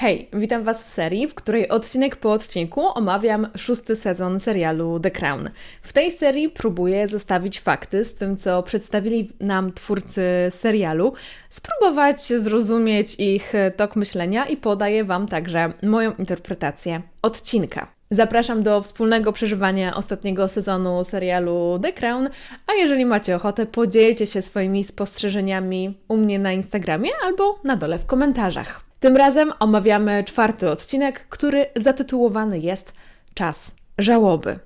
Hej, witam Was w serii, w której odcinek po odcinku omawiam szósty sezon serialu The Crown. W tej serii próbuję zestawić fakty z tym, co przedstawili nam twórcy serialu, spróbować zrozumieć ich tok myślenia i podaję Wam także moją interpretację odcinka. Zapraszam do wspólnego przeżywania ostatniego sezonu serialu The Crown, a jeżeli macie ochotę, podzielcie się swoimi spostrzeżeniami u mnie na Instagramie albo na dole w komentarzach. Tym razem omawiamy czwarty odcinek, który zatytułowany jest Czas żałoby.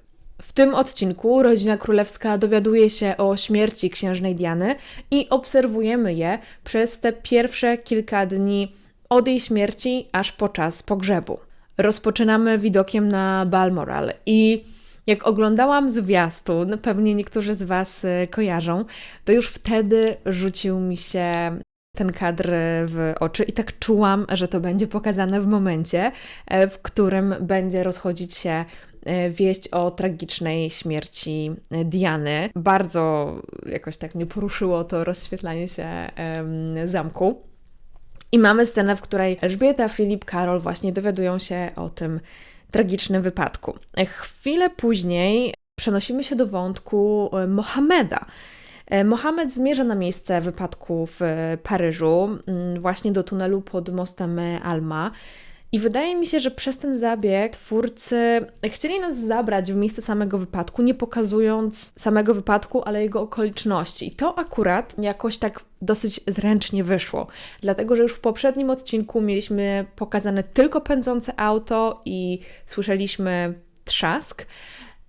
W tym odcinku rodzina królewska dowiaduje się o śmierci księżnej Diany i obserwujemy je przez te pierwsze kilka dni od jej śmierci aż po czas pogrzebu. Rozpoczynamy widokiem na Balmoral i jak oglądałam zwiastun, pewnie niektórzy z Was y, kojarzą, to już wtedy rzucił mi się ten kadr w oczy i tak czułam, że to będzie pokazane w momencie, e, w którym będzie rozchodzić się e, wieść o tragicznej śmierci Diany. Bardzo jakoś tak mnie poruszyło to rozświetlanie się zamku. I mamy scenę, w której Elżbieta, Filip, Karol właśnie dowiadują się o tym tragicznym wypadku. Chwilę później przenosimy się do wątku e, Mohameda. E, Mohamed zmierza na miejsce wypadku w Paryżu, mm, właśnie do tunelu pod mostem Alma. I wydaje mi się, że przez ten zabieg twórcy chcieli nas zabrać w miejsce samego wypadku, nie pokazując samego wypadku, ale jego okoliczności. I to akurat jakoś tak dosyć zręcznie wyszło, dlatego że już w poprzednim odcinku mieliśmy pokazane tylko pędzące auto i słyszeliśmy trzask.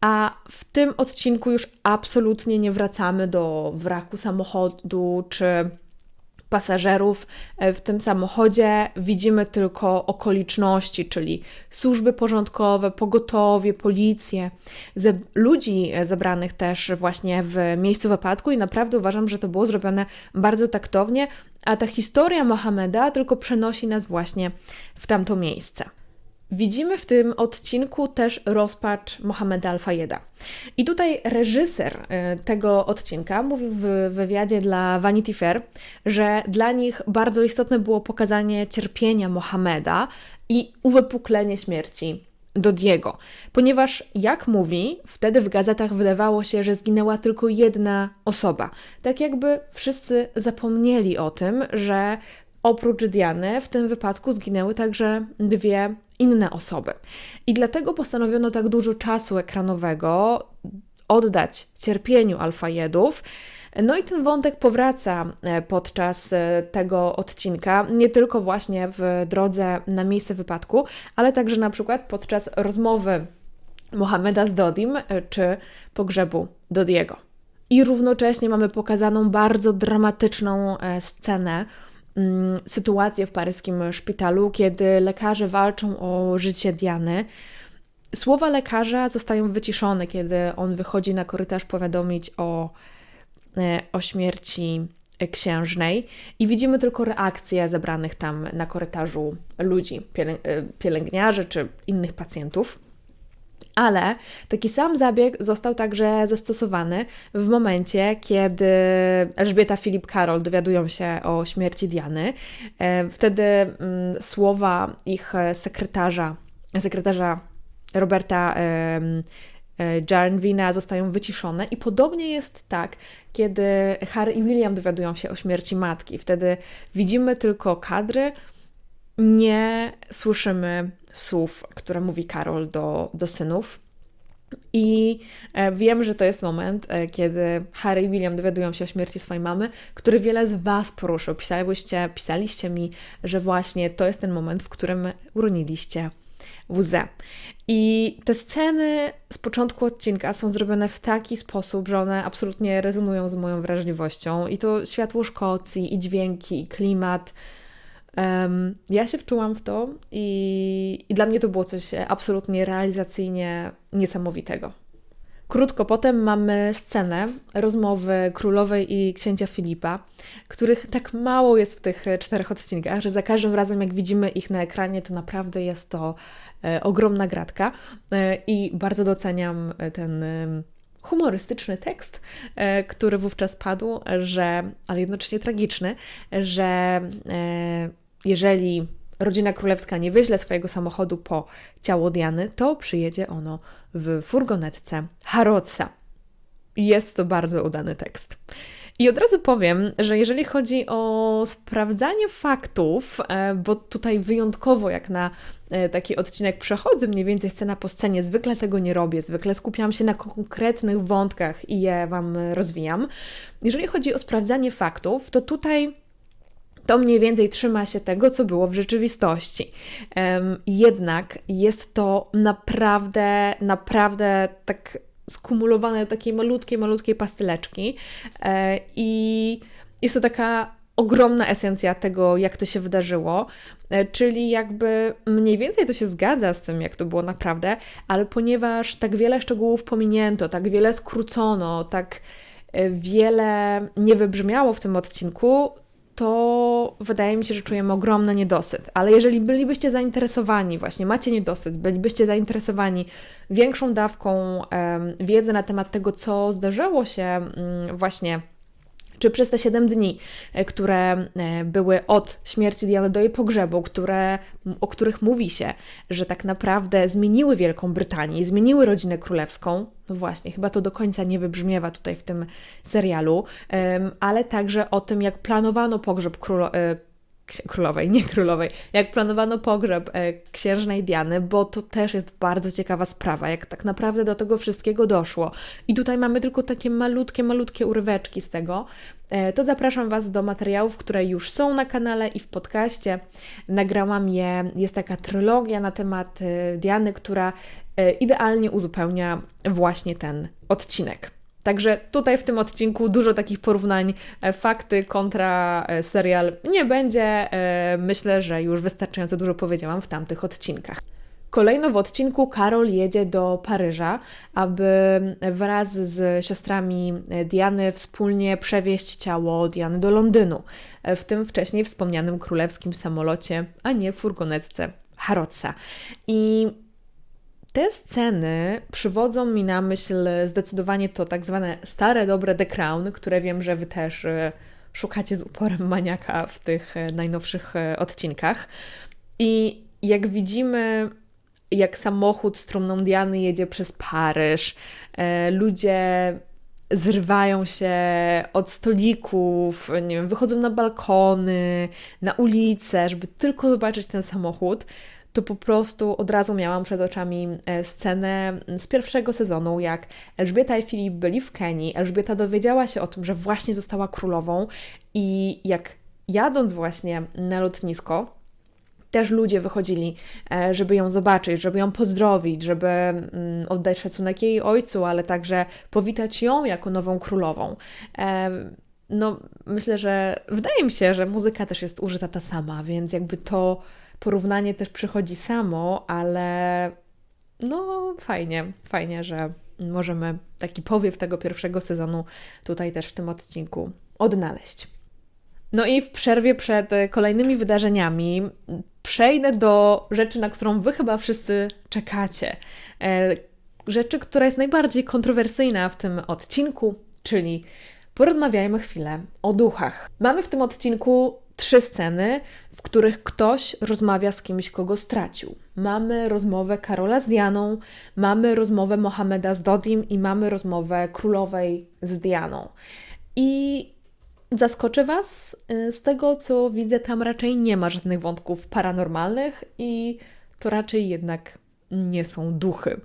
A w tym odcinku już absolutnie nie wracamy do wraku samochodu czy pasażerów e, w tym samochodzie. Widzimy tylko okoliczności, czyli służby porządkowe, pogotowie, policję, ze ludzi e, zebranych też właśnie w miejscu wypadku i naprawdę uważam, że to było zrobione bardzo taktownie, a ta historia Mohameda tylko przenosi nas właśnie w tamto miejsce. Widzimy w tym odcinku też rozpacz Mohameda Al-Fayeda. I tutaj reżyser y, tego odcinka mówił w wywiadzie dla Vanity Fair, że dla nich bardzo istotne było pokazanie cierpienia Mohameda i uwypuklenie śmierci Dodiego, ponieważ jak mówi, wtedy w gazetach wydawało się, że zginęła tylko jedna osoba. Tak jakby wszyscy zapomnieli o tym, że oprócz Diany w tym wypadku zginęły także dwie inne osoby. I dlatego postanowiono tak dużo czasu ekranowego oddać cierpieniu alfajedów. No i ten wątek powraca e, podczas e, tego odcinka, nie tylko właśnie w drodze na miejsce wypadku, ale także na przykład podczas rozmowy Mohameda z Dodim e, czy pogrzebu Dodiego. I równocześnie mamy pokazaną bardzo dramatyczną scenę sytuację w paryskim szpitalu, kiedy lekarze walczą o życie Diany. Słowa lekarza zostają wyciszone, kiedy on wychodzi na korytarz powiadomić o, e, o śmierci księżnej i widzimy tylko reakcje zebranych tam na korytarzu ludzi, e, pielęgniarzy czy innych pacjentów. Ale taki sam zabieg został także zastosowany w momencie, kiedy Elżbieta Filip Karol dowiadują się o śmierci Diany. E, wtedy mm, słowa ich sekretarza, sekretarza Roberta e, Jarnwina zostają wyciszone i podobnie jest tak, kiedy Harry i William dowiadują się o śmierci matki. Wtedy widzimy tylko kadry, nie słyszymy słów, które mówi Karol do, do synów. I e, wiem, że to jest moment, e, kiedy Harry i William dowiadują się o śmierci swojej mamy, który wiele z Was poruszył. Pisaliście, pisaliście mi, że właśnie to jest ten moment, w którym uroniliście łzę. I te sceny z początku odcinka są zrobione w taki sposób, że one absolutnie rezonują z moją wrażliwością. I to światło Szkocji, i dźwięki, i klimat Um, ja się wczułam w to i, i dla mnie to było coś absolutnie realizacyjnie niesamowitego. Krótko potem mamy scenę rozmowy królowej i księcia Filipa, których tak mało jest w tych czterech odcinkach, że za każdym razem, jak widzimy ich na ekranie, to naprawdę jest to e, ogromna gratka e, i bardzo doceniam ten e, humorystyczny tekst, e, który wówczas padł, że, ale jednocześnie tragiczny, że e, jeżeli rodzina królewska nie wyśle swojego samochodu po ciało Diany, to przyjedzie ono w furgonetce Harrodsa. Jest to bardzo udany tekst. I od razu powiem, że jeżeli chodzi o sprawdzanie faktów, e, bo tutaj wyjątkowo jak na e, taki odcinek przechodzę mniej więcej scena po scenie, zwykle tego nie robię, zwykle skupiam się na konkretnych wątkach i je Wam rozwijam. Jeżeli chodzi o sprawdzanie faktów, to tutaj to mniej więcej trzyma się tego, co było w rzeczywistości. Jednak jest to naprawdę, naprawdę tak skumulowane do takiej malutkiej, malutkiej pastyleczki e, i jest to taka ogromna esencja tego, jak to się wydarzyło, e, czyli jakby mniej więcej to się zgadza z tym, jak to było naprawdę, ale ponieważ tak wiele szczegółów pominięto, tak wiele skrócono, tak e, wiele nie wybrzmiało w tym odcinku, to wydaje mi się, że czujemy ogromny niedosyt. Ale jeżeli bylibyście zainteresowani, właśnie macie niedosyt, bylibyście zainteresowani większą dawką wiedzy na temat tego, co zdarzyło się um, właśnie czy przez te 7 dni, e, które e, były od śmierci Diany do jej pogrzebu, które, o których mówi się, że tak naprawdę zmieniły Wielką Brytanię, zmieniły rodzinę królewską, no właśnie, chyba to do końca nie wybrzmiewa tutaj w tym serialu, ale także o tym, jak planowano pogrzeb królo e, królowej, nie królowej, jak planowano pogrzeb e, księżnej Diany, bo to też jest bardzo ciekawa sprawa, jak tak naprawdę do tego wszystkiego doszło. I tutaj mamy tylko takie malutkie, malutkie uryweczki z tego. E, to zapraszam Was do materiałów, które już są na kanale i w podcaście. Nagrałam je, jest taka trylogia na temat e, Diany, która idealnie uzupełnia właśnie ten odcinek. Także tutaj w tym odcinku dużo takich porównań e, fakty kontra e, serial nie będzie. E, myślę, że już wystarczająco dużo powiedziałam w tamtych odcinkach. Kolejno w odcinku Karol jedzie do Paryża, aby wraz z siostrami Diany wspólnie przewieźć ciało Diany do Londynu, w tym wcześniej wspomnianym królewskim samolocie, a nie furgonetce Harrodsa. I te sceny przywodzą mi na myśl zdecydowanie to tak zwane stare, dobre The Crown, które wiem, że Wy też e, szukacie z uporem maniaka w tych e, najnowszych e, odcinkach. I jak widzimy, jak samochód z trumną Diany jedzie przez Paryż, ludzie zrywają się od stolików, nie wiem, wychodzą na balkony, na ulicę, żeby tylko zobaczyć ten samochód to po prostu od razu miałam przed oczami e, scenę z pierwszego sezonu, jak Elżbieta i Filip byli w Kenii. Elżbieta dowiedziała się o tym, że właśnie została królową i jak jadąc właśnie na lotnisko, też ludzie wychodzili, e, żeby ją zobaczyć, żeby ją pozdrowić, żeby mm, oddać szacunek jej ojcu, ale także powitać ją jako nową królową. E, no, myślę, że wydaje mi się, że muzyka też jest użyta ta sama, więc jakby to porównanie też przychodzi samo, ale no fajnie, fajnie, że możemy taki powiew tego pierwszego sezonu tutaj też w tym odcinku odnaleźć. No i w przerwie przed kolejnymi wydarzeniami przejdę do rzeczy, na którą Wy chyba wszyscy czekacie. E, rzeczy, która jest najbardziej kontrowersyjna w tym odcinku, czyli porozmawiajmy chwilę o duchach. Mamy w tym odcinku trzy sceny, w których ktoś rozmawia z kimś, kogo stracił. Mamy rozmowę Karola z Dianą, mamy rozmowę Mohameda z Dodim i mamy rozmowę królowej z Dianą. I zaskoczę Was, y, z tego co widzę, tam raczej nie ma żadnych wątków paranormalnych i to raczej jednak nie są duchy.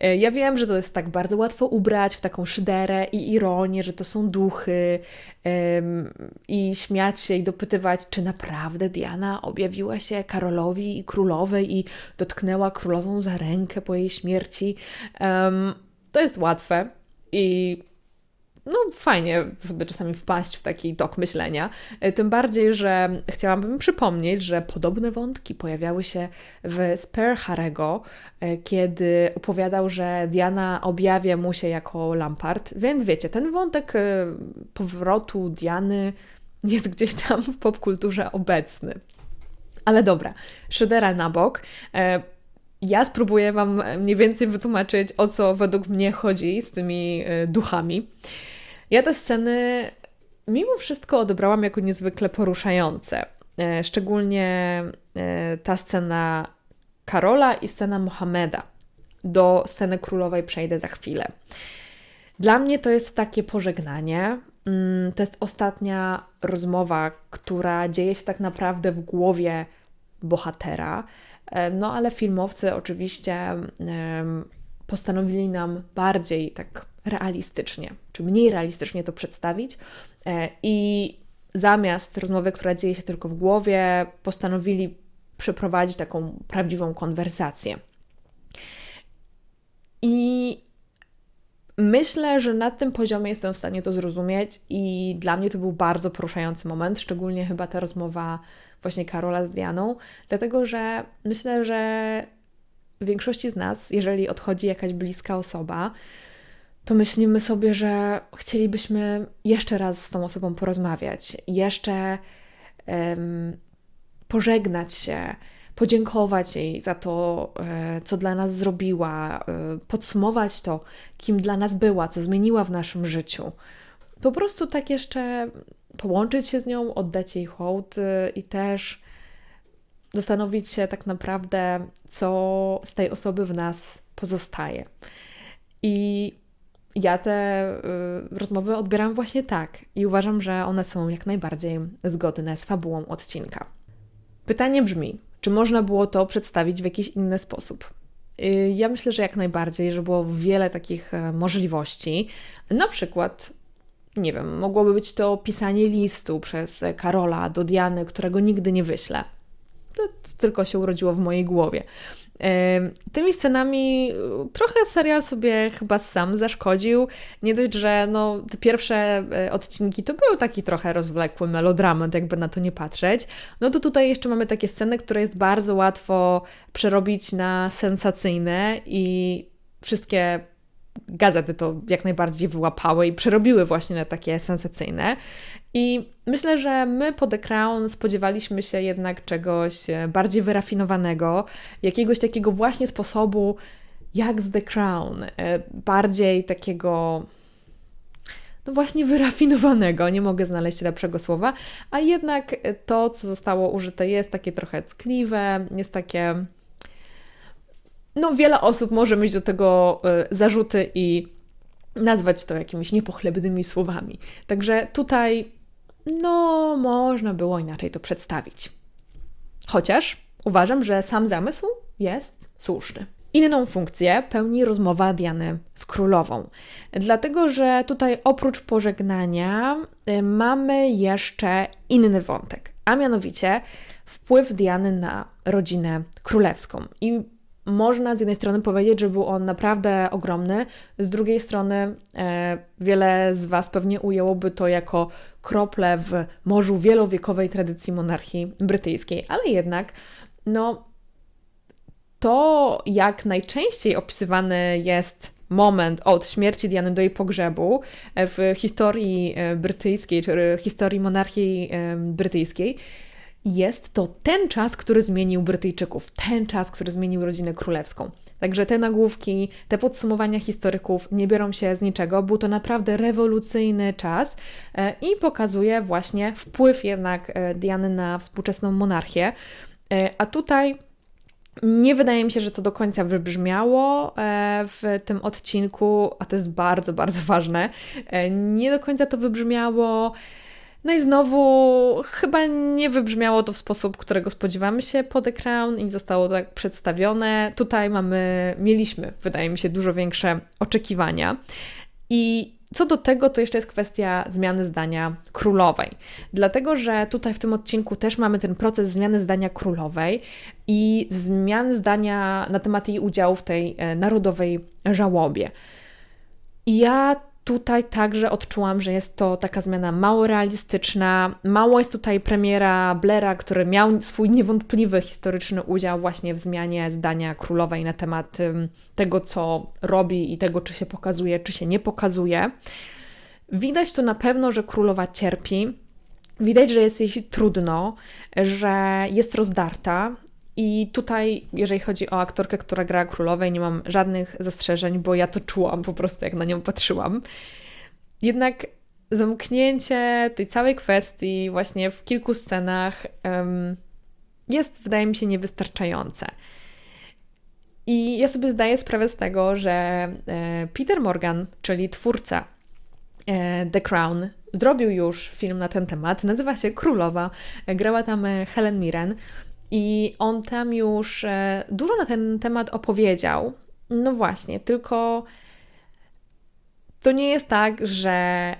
E, ja wiem, że to jest tak bardzo łatwo ubrać w taką szyderę i ironię, że to są duchy i śmiać się i dopytywać, czy naprawdę Diana objawiła się Karolowi i królowej i dotknęła królową za rękę po jej śmierci. To jest łatwe i no fajnie sobie czasami wpaść w taki tok myślenia. E, tym bardziej, że chciałabym przypomnieć, że podobne wątki pojawiały się w Spare Harego, e, kiedy opowiadał, że Diana objawia mu się jako Lampard, więc wiecie, ten wątek e, powrotu Diany jest gdzieś tam w popkulturze obecny. Ale dobra, szydera na bok. Ja spróbuję Wam mniej więcej wytłumaczyć, o co według mnie chodzi z tymi duchami. Ja te sceny mimo wszystko odebrałam jako niezwykle poruszające. e, szczególnie e, ta scena Karola i scena Mohameda. Do sceny królowej przejdę za chwilę. Dla mnie to jest takie pożegnanie. Mm, to jest ostatnia rozmowa, która dzieje się tak naprawdę w głowie bohatera. E, no ale filmowcy oczywiście postanowili nam bardziej tak realistycznie, czy mniej realistycznie to przedstawić. E, I zamiast rozmowy, która dzieje się tylko w głowie, postanowili przeprowadzić taką prawdziwą konwersację. I myślę, że na tym poziomie jestem w stanie to zrozumieć, i dla mnie to był bardzo poruszający moment, szczególnie chyba ta rozmowa właśnie Karola z Dianą, dlatego że myślę, że w większości z nas, jeżeli odchodzi jakaś bliska osoba, to myślimy sobie, że chcielibyśmy jeszcze raz z tą osobą porozmawiać, jeszcze um, pożegnać się, podziękować jej za to, e, co dla nas zrobiła, e, podsumować to, kim dla nas była, co zmieniła w naszym życiu. Po prostu tak jeszcze połączyć się z nią, oddać jej hołd e, i też zastanowić się tak naprawdę, co z tej osoby w nas pozostaje. I ja te y, rozmowy odbieram właśnie tak i uważam, że one są jak najbardziej zgodne z fabułą odcinka. Pytanie brzmi: czy można było to przedstawić w jakiś inny sposób? Y, ja myślę, że jak najbardziej, że było wiele takich e, możliwości. Na przykład, nie wiem, mogłoby być to pisanie listu przez Karola do Diany, którego nigdy nie wyślę. To tylko się urodziło w mojej głowie. Tymi scenami y, trochę serial sobie chyba sam zaszkodził. Nie dość, że no, te pierwsze e, odcinki to był taki trochę rozwlekły melodramat, jakby na to nie patrzeć. No to tutaj jeszcze mamy takie sceny, które jest bardzo łatwo przerobić na sensacyjne i wszystkie gazety to jak najbardziej wyłapały i przerobiły właśnie na takie sensacyjne. I myślę, że my po The Crown spodziewaliśmy się jednak czegoś e, bardziej wyrafinowanego, jakiegoś takiego właśnie sposobu jak z The Crown, e, bardziej takiego no właśnie wyrafinowanego, nie mogę znaleźć lepszego słowa, a jednak to, co zostało użyte, jest takie trochę ckliwe, jest takie. No, wiele osób może mieć do tego e, zarzuty i nazwać to jakimiś niepochlebnymi słowami. Także tutaj no, można było inaczej to przedstawić. Chociaż uważam, że sam zamysł jest słuszny. Inną funkcję pełni rozmowa Diany z królową, dlatego że tutaj oprócz pożegnania y, mamy jeszcze inny wątek, a mianowicie wpływ Diany na rodzinę królewską. I można z jednej strony powiedzieć, że był on naprawdę ogromny, z drugiej strony e, wiele z Was pewnie ujęłoby to jako krople w morzu wielowiekowej tradycji monarchii brytyjskiej, ale jednak, no, to jak najczęściej opisywany jest moment od śmierci Diany do jej pogrzebu e, w historii e, brytyjskiej, czy historii monarchii e, brytyjskiej, jest to ten czas, który zmienił Brytyjczyków, ten czas, który zmienił rodzinę królewską. Także te nagłówki, te podsumowania historyków nie biorą się z niczego. Był to naprawdę rewolucyjny czas e, i pokazuje właśnie wpływ jednak e, Diany na współczesną monarchię. E, a tutaj nie wydaje mi się, że to do końca wybrzmiało w tym odcinku, a to jest bardzo, bardzo ważne. Nie do końca to wybrzmiało no i znowu chyba nie wybrzmiało to w sposób, którego spodziewamy się po The Crown i zostało tak przedstawione. Tutaj mamy, mieliśmy, wydaje mi się, dużo większe oczekiwania. I co do tego, to jeszcze jest kwestia zmiany zdania królowej. Dlatego, że tutaj w tym odcinku też mamy ten proces zmiany zdania królowej i zmiany zdania na temat jej udziału w tej e, narodowej żałobie. I ja tutaj także odczułam, że jest to taka zmiana mało realistyczna. Mało jest tutaj premiera Blaira, który miał swój niewątpliwy historyczny udział właśnie w zmianie zdania królowej na temat tego, co robi i tego, czy się pokazuje, czy się nie pokazuje. Widać tu na pewno, że królowa cierpi. Widać, że jest jej trudno, że jest rozdarta, i tutaj, jeżeli chodzi o aktorkę, która gra królowej, nie mam żadnych zastrzeżeń, bo ja to czułam po prostu, jak na nią patrzyłam. Jednak zamknięcie tej całej kwestii właśnie w kilku scenach jest, wydaje mi się, niewystarczające. I ja sobie zdaję sprawę z tego, że e, Peter Morgan, czyli twórca e, The Crown, zrobił już film na ten temat. Nazywa się Królowa. Grała tam Helen Mirren. I on tam już e, dużo na ten temat opowiedział. No właśnie, tylko to nie jest tak, że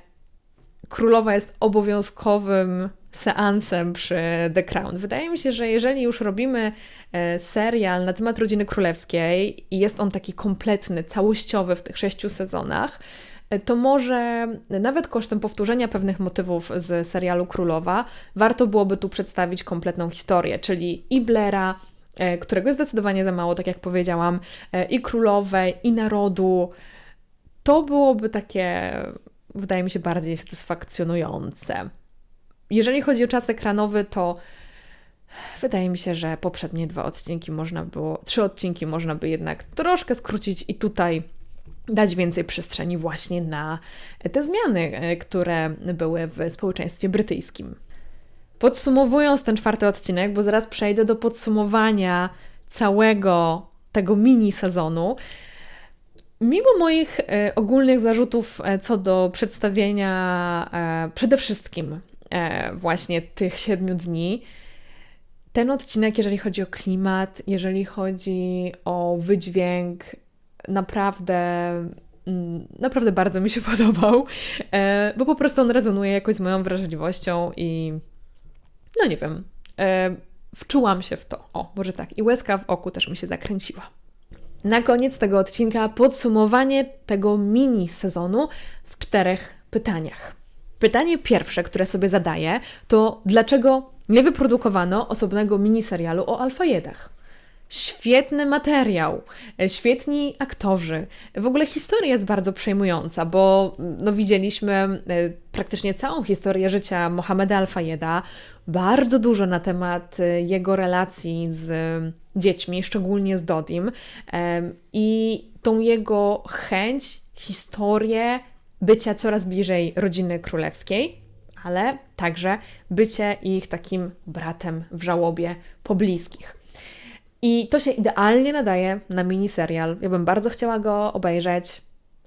królowa jest obowiązkowym seansem przy The Crown. Wydaje mi się, że jeżeli już robimy e, serial na temat rodziny królewskiej i jest on taki kompletny, całościowy w tych sześciu sezonach, to może nawet kosztem powtórzenia pewnych motywów z serialu Królowa, warto byłoby tu przedstawić kompletną historię, czyli i Blaira, e, którego jest zdecydowanie za mało, tak jak powiedziałam, i królowej, i narodu. To byłoby takie, wydaje mi się, bardziej satysfakcjonujące. Jeżeli chodzi o czas ekranowy, to wydaje mi się, że poprzednie dwa odcinki można było, trzy odcinki można by jednak troszkę skrócić i tutaj dać więcej przestrzeni właśnie na te zmiany, e, które były w społeczeństwie brytyjskim. Podsumowując ten czwarty odcinek, bo zaraz przejdę do podsumowania całego tego mini sezonu. Mimo moich e, ogólnych zarzutów e, co do przedstawienia przede wszystkim właśnie tych siedmiu dni, ten odcinek, jeżeli chodzi o klimat, jeżeli chodzi o wydźwięk, naprawdę, mm, naprawdę bardzo mi się podobał, e, bo po prostu on rezonuje jakoś z moją wrażliwością i no nie wiem, e, wczułam się w to. O, może tak. I łezka w oku też mi się zakręciła. Na koniec tego odcinka podsumowanie tego mini sezonu w czterech pytaniach. Pytanie pierwsze, które sobie zadaję, to dlaczego nie wyprodukowano osobnego miniserialu o alfajedach? Świetny materiał, e, świetni aktorzy. W ogóle historia jest bardzo przejmująca, bo mm, no, widzieliśmy e, praktycznie całą historię życia Mohameda Al-Fayeda, bardzo dużo na temat e, jego relacji z dziećmi, szczególnie z Dodim, i tą jego chęć, historię bycia coraz bliżej rodziny królewskiej, ale także bycie ich takim bratem w żałobie pobliskich. I to się idealnie nadaje na miniserial. Ja bym bardzo chciała go obejrzeć,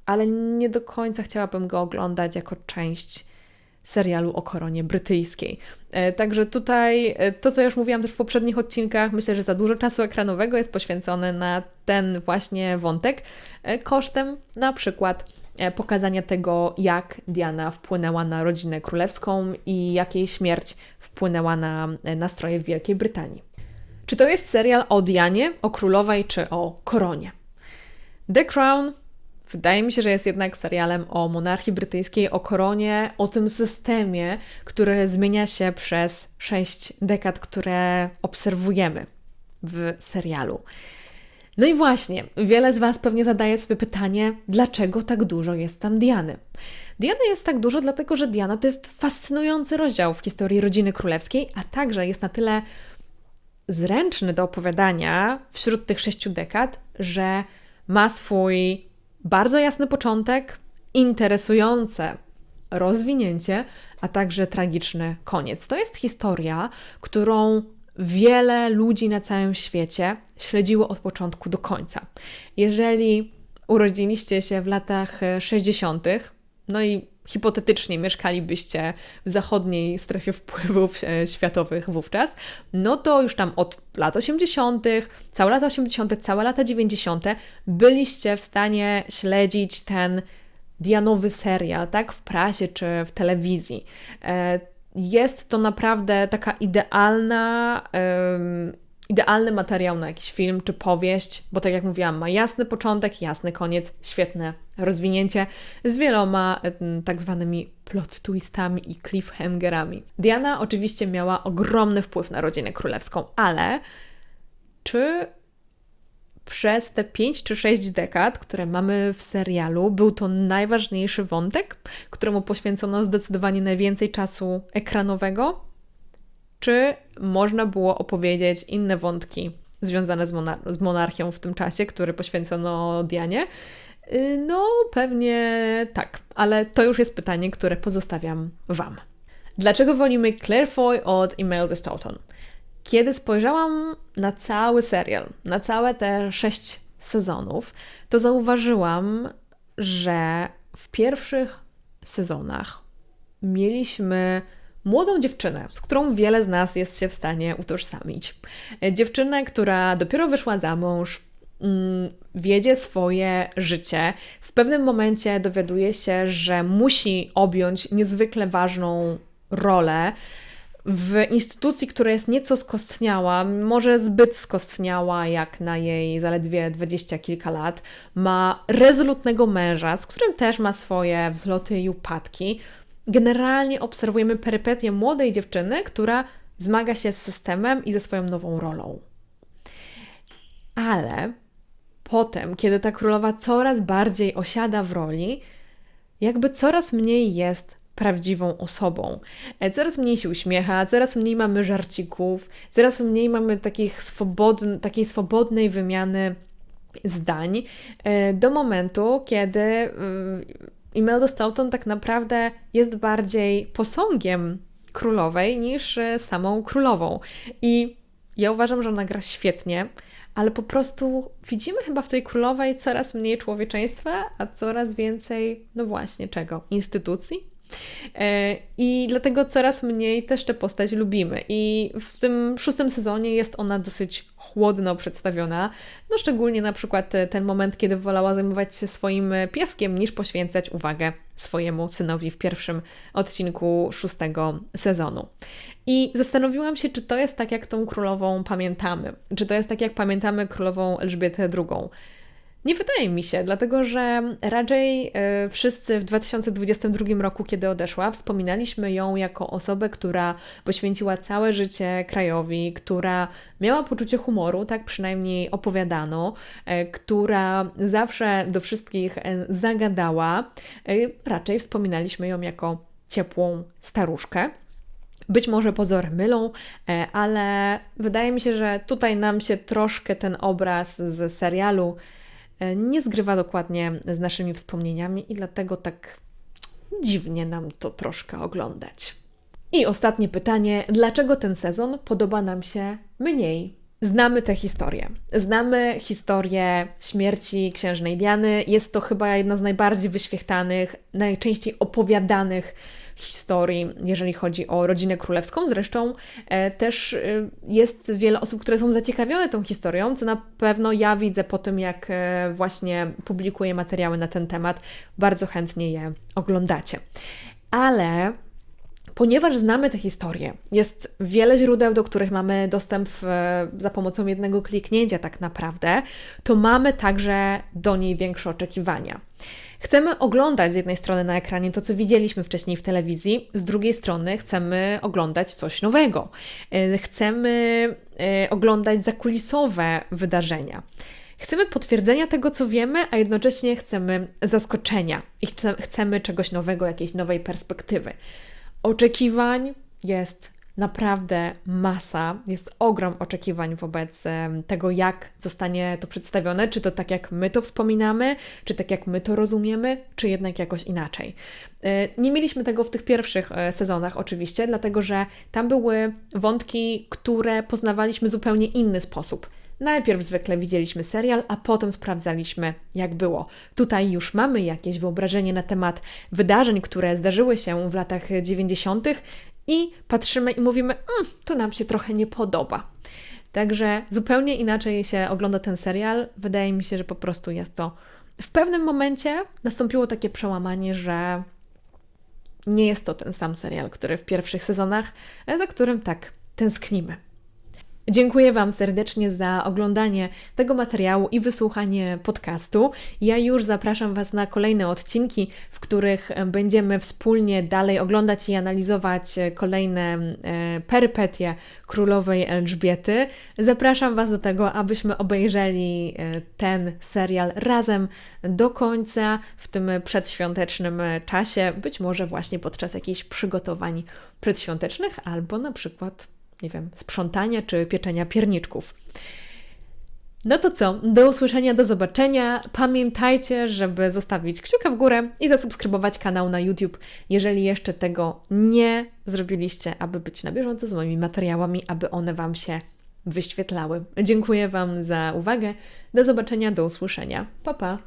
ale nie do końca chciałabym go oglądać jako część serialu o koronie brytyjskiej. E, także tutaj e, to, co już mówiłam też w poprzednich odcinkach, myślę, że za dużo czasu ekranowego jest poświęcone na ten właśnie wątek, e, kosztem na przykład pokazania tego, jak Diana wpłynęła na rodzinę królewską i jak jej śmierć wpłynęła na nastroje w Wielkiej Brytanii. Czy to jest serial o Dianie, o królowej czy o koronie? The Crown wydaje mi się, że jest jednak serialem o monarchii brytyjskiej, o koronie, o tym systemie, który zmienia się przez sześć dekad, które obserwujemy w serialu. No i właśnie, wiele z Was pewnie zadaje sobie pytanie, dlaczego tak dużo jest tam Diany? Diany jest tak dużo, dlatego że Diana to jest fascynujący rozdział w historii rodziny królewskiej, a także jest na tyle zręczny do opowiadania wśród tych sześciu dekad, że ma swój bardzo jasny początek, interesujące rozwinięcie, a także tragiczny koniec. To jest historia, którą wiele ludzi na całym świecie śledziło od początku do końca. Jeżeli urodziliście się w latach 60., no i hipotetycznie mieszkalibyście w zachodniej strefie wpływów e, światowych wówczas, no to już tam od lat 80., całe lata 80., całe lata 90. byliście w stanie śledzić ten dianowy serial, tak, w prasie czy w telewizji. E, jest to naprawdę taka idealna idealny materiał na jakiś film czy powieść, bo tak jak mówiłam, ma jasny początek, jasny koniec, świetne rozwinięcie z wieloma tak zwanymi plot twistami i cliffhangerami. Diana oczywiście miała ogromny wpływ na rodzinę królewską, ale czy przez te 5 czy 6 dekad, które mamy w serialu, był to najważniejszy wątek, któremu poświęcono zdecydowanie najwięcej czasu ekranowego? Czy można było opowiedzieć inne wątki związane z, monar z monarchią w tym czasie, który poświęcono Dianie? Y, no, pewnie tak, ale to już jest pytanie, które pozostawiam Wam. Dlaczego wolimy Claire Foy od Imelda Stoughton? Kiedy spojrzałam na cały serial, na całe te sześć sezonów, to zauważyłam, że w pierwszych sezonach mieliśmy młodą dziewczynę, z którą wiele z nas jest się w stanie utożsamić. Dziewczynę, która dopiero wyszła za mąż, mm, wiedzie swoje życie. W pewnym momencie dowiaduje się, że musi objąć niezwykle ważną rolę w instytucji, która jest nieco skostniała, może zbyt skostniała jak na jej zaledwie dwadzieścia kilka lat, ma rezolutnego męża, z którym też ma swoje wzloty i upadki. Generalnie obserwujemy perypetię młodej dziewczyny, która zmaga się z systemem i ze swoją nową rolą. Ale potem, kiedy ta królowa coraz bardziej osiada w roli, jakby coraz mniej jest prawdziwą osobą. E, coraz mniej się uśmiecha, coraz mniej mamy żarcików, coraz mniej mamy takich swobodn takiej swobodnej wymiany zdań, e, do momentu, kiedy y, Imelda Stoughton tak naprawdę jest bardziej posągiem królowej niż e, samą królową. I ja uważam, że ona gra świetnie, ale po prostu widzimy chyba w tej królowej coraz mniej człowieczeństwa, a coraz więcej, no właśnie, czego? Instytucji? E, I dlatego coraz mniej też tę postać lubimy. I w tym szóstym sezonie jest ona dosyć chłodno przedstawiona. No szczególnie na przykład ten moment, kiedy wolała zajmować się swoim pieskiem, niż poświęcać uwagę swojemu synowi w pierwszym odcinku szóstego sezonu. I zastanowiłam się, czy to jest tak, jak tą królową pamiętamy. Czy to jest tak, jak pamiętamy królową Elżbietę II. Nie wydaje mi się, dlatego że raczej y, wszyscy w 2022 roku, kiedy odeszła, wspominaliśmy ją jako osobę, która poświęciła całe życie krajowi, która miała poczucie humoru, tak przynajmniej opowiadano, y, która zawsze do wszystkich y, zagadała. Raczej wspominaliśmy ją jako ciepłą staruszkę. Być może pozory mylą, ale wydaje mi się, że tutaj nam się troszkę ten obraz z serialu E, nie zgrywa dokładnie z naszymi wspomnieniami i dlatego tak dziwnie nam to troszkę oglądać. I ostatnie pytanie: dlaczego ten sezon podoba nam się mniej? Znamy tę historię. Znamy historię śmierci księżnej Diany. Jest to chyba jedna z najbardziej wyświechtanych, najczęściej opowiadanych historii, jeżeli chodzi o rodzinę królewską. Zresztą e, też e, jest wiele osób, które są zaciekawione tą historią, co na pewno ja widzę po tym, jak e, właśnie publikuję materiały na ten temat. Bardzo chętnie je oglądacie. Ale Ponieważ znamy tę historię, jest wiele źródeł, do których mamy dostęp w, za pomocą jednego kliknięcia, tak naprawdę, to mamy także do niej większe oczekiwania. Chcemy oglądać z jednej strony na ekranie to, co widzieliśmy wcześniej w telewizji, z drugiej strony chcemy oglądać coś nowego. E, chcemy e, oglądać zakulisowe wydarzenia. Chcemy potwierdzenia tego, co wiemy, a jednocześnie chcemy zaskoczenia i chcemy czegoś nowego, jakiejś nowej perspektywy. Oczekiwań jest naprawdę masa, jest ogrom oczekiwań wobec tego, jak zostanie to przedstawione, czy to tak jak my to wspominamy, czy tak jak my to rozumiemy, czy jednak jakoś inaczej. E, nie mieliśmy tego w tych pierwszych e, sezonach, oczywiście, dlatego że tam były wątki, które poznawaliśmy w zupełnie inny sposób. Najpierw zwykle widzieliśmy serial, a potem sprawdzaliśmy, jak było. Tutaj już mamy jakieś wyobrażenie na temat wydarzeń, które zdarzyły się w latach 90., i patrzymy i mówimy, mm, to nam się trochę nie podoba. Także zupełnie inaczej się ogląda ten serial. Wydaje mi się, że po prostu jest to. W pewnym momencie nastąpiło takie przełamanie, że nie jest to ten sam serial, który w pierwszych sezonach, za którym tak tęsknimy. Dziękuję Wam serdecznie za oglądanie tego materiału i wysłuchanie podcastu. Ja już zapraszam Was na kolejne odcinki, w których będziemy wspólnie dalej oglądać i analizować kolejne e, perypetie królowej Elżbiety. Zapraszam Was do tego, abyśmy obejrzeli e, ten serial razem do końca w tym przedświątecznym czasie, być może właśnie podczas jakichś przygotowań przedświątecznych albo na przykład nie wiem, sprzątania czy pieczenia pierniczków. No to co? Do usłyszenia, do zobaczenia. Pamiętajcie, żeby zostawić kciuka w górę i zasubskrybować kanał na YouTube, jeżeli jeszcze tego nie zrobiliście, aby być na bieżąco z moimi materiałami, aby one Wam się wyświetlały. Dziękuję Wam za uwagę. Do zobaczenia, do usłyszenia. Pa pa!